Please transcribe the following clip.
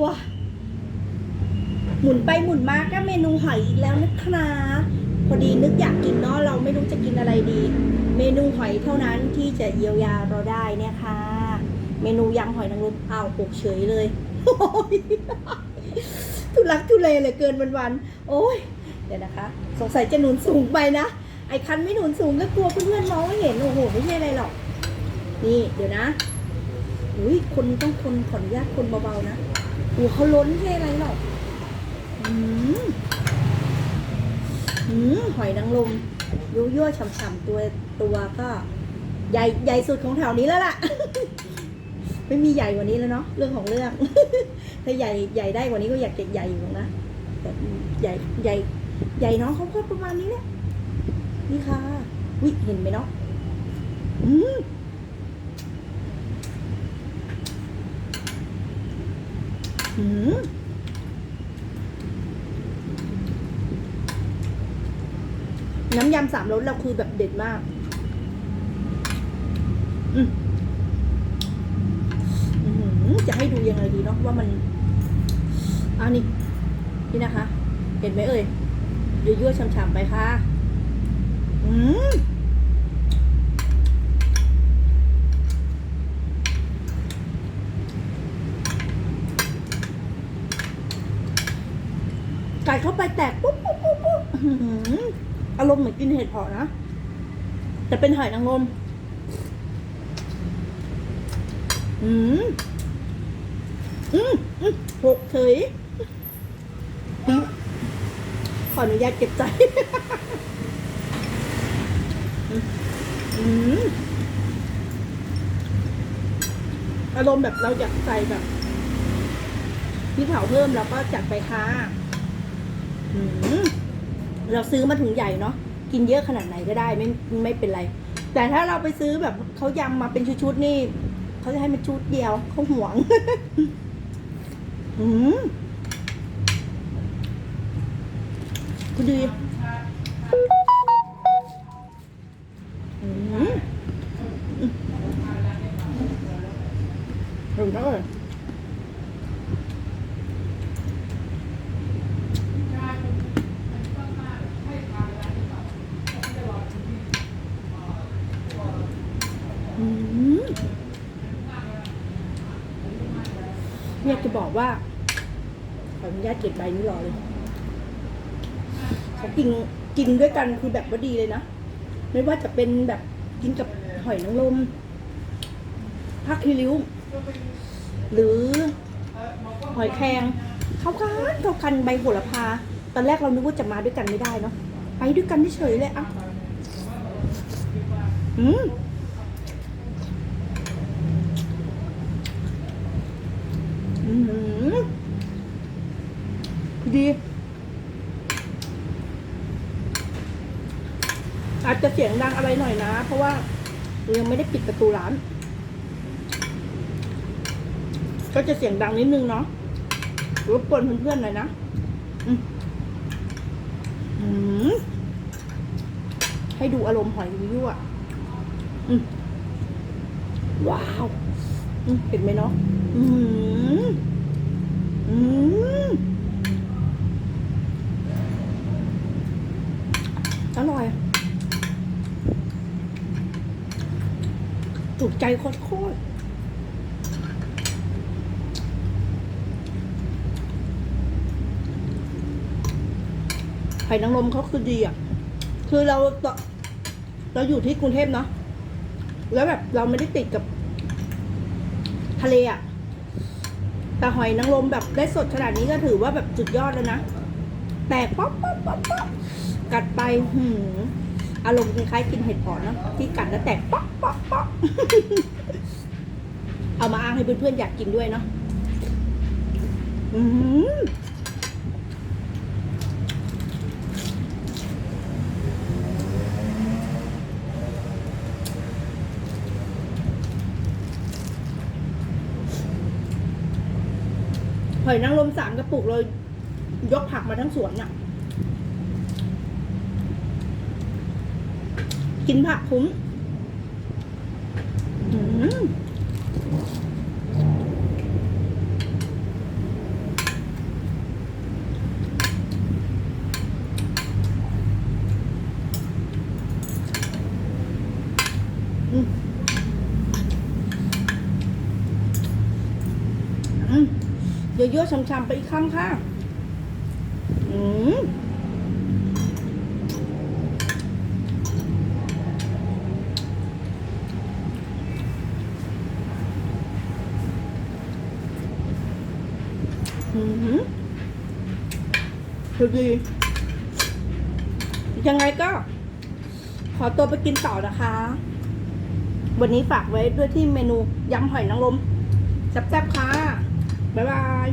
ว้าหมุนไปหมุนมาก็เมนูหอยอีกแล้วนะคะพอดีนึกอยากกินเนาะเราไม่รู้จะกินอะไรดี เมนูหอยเท่านั้นที่จะเยียวยาเราได้เนี่ยค่ะ เมนูยำหอยนางรมอ้าวปกเฉยเลยโอ้ยทุลักทุเลเลือเกินวันๆโอ้ยเดี๋ยวนะคะ สงสัยจะหนุนสูงไปนะไอ้คันไม่หนุนสูงก็กลัวเพื่อนๆมองไม่เห็นโอ้โหไม่ใช่อะไรหรอก นี่เดี๋ยวนะอุ้ยคนต้องคนขออนุญาตคนเบาๆนะ โอ้เขาล้นแค่อะไรหรอกอืมอืมหอยนางรมยั่วยั่วๆฉ่ำๆตัวตัวก็ ใหญ่ใหญ่สุดของแถวนี้แล้วล่ะ ไม่มีใหญ่กว่านี้แล้วเนาะเรื่องของเรื่อง ถ้าใหญ่ใหญ่ได้กว่านี้ก็อยากจะใหญ่อยู่นะแต่ใหญ่ใหญ่ใหญ่น้องเขาก็ประมาณนี้แหละนี่ค่ะวิเห็นไหมเนาะอืมอืม น้ำยำสามรสเราคือแบบเด็ดมาก อืมจะให้ดูยังไงดีเนาะว่ามันอันนี้นี่นะคะ เห็นไหมเอ่ยเยั่วๆฉ่ำๆไปค่ะ อืม ไก่เข้าไปแตกปุ๊บปุ๊บปุ๊บปุ๊บอารมณ์เหมือนกินเห็ดเผาะนะ แต่เป็นหอยนางรมอืมอืมอืมหกเฉยขออนุญาตเก็บใจอืมอารมณ์แบบเราอยากใส่แบบพริกเผาเพิ่มเราก็จัดไปค่ะ เราซื้อมาถุงใหญ่เนาะกินเยอะขนาดไหนก็ได้ไม่ไม่เป็นไร แต่ถ้าเราไปซื้อแบบเขายำมาเป็นชุดๆนี่เขาจะให้มันชุดเดียวเขาห่วงอืมคุณดี เนี่ยจะบอกว่าขออนุญาตเก็บใบนี้รอเลยเขากินกินด้วยกันคือแบบว่าดีเลยนะ ไม่ว่าจะเป็นแบบกินกับหอยนางรมผักคีริ้ว หรือหอยแครงเข้ากันเข้ากันใบโหระพา ตอนแรกเรานึกว่าจะมาด้วยกันไม่ได้เนาะไปด้วยกันเฉยเลยอะอืม อืม ดีอาจจะเสียงดังอะไรหน่อยนะ เพราะว่ายังไม่ได้ปิดประตูร้าน ก็จะเสียงดังนิดนึงเนาะรบกวนเพื่อนๆหน่อยนะอืมอืมให้ดูอารมณ์หอยยั่วว้าวเห็นไหมเนาะอืมอืมอร่อย ถูกใจโคตรๆไข่นางรมเขาคือดีอะ คือเราเราอยู่ที่กรุงเทพเนาะ แล้วแบบเราไม่ได้ติดกับ ทะเลอะ แต่หอยนางรมแบบได้สดขนาดนี้ก็ถือว่าแบบสุดยอดแล้วนะ แตกป๊อปป๊อปป๊อปป๊อปกัดไปหืม อารมณ์คล้ายๆกินเห็ดเผาะเนอะที่กัดแล้วแตกป๊อปป๊อปป๊อปเอามาอ้างให้เพื่อนๆอยากกินด้วยเนาะอืมหอยนางรมสามกระปุกเลย ยกผักมาทั้งสวนน่ะ กินผักคุ้มเยอะๆช้ำๆไปอีกคำค่ะ อืม ดดี ยังไงก็ ขอตัวไปกินต่อนะคะ วันนี้ฝากไว้ด้วยที่เมนูยำหอยนางรมแซ่บๆค่ะ บ๊ายบาย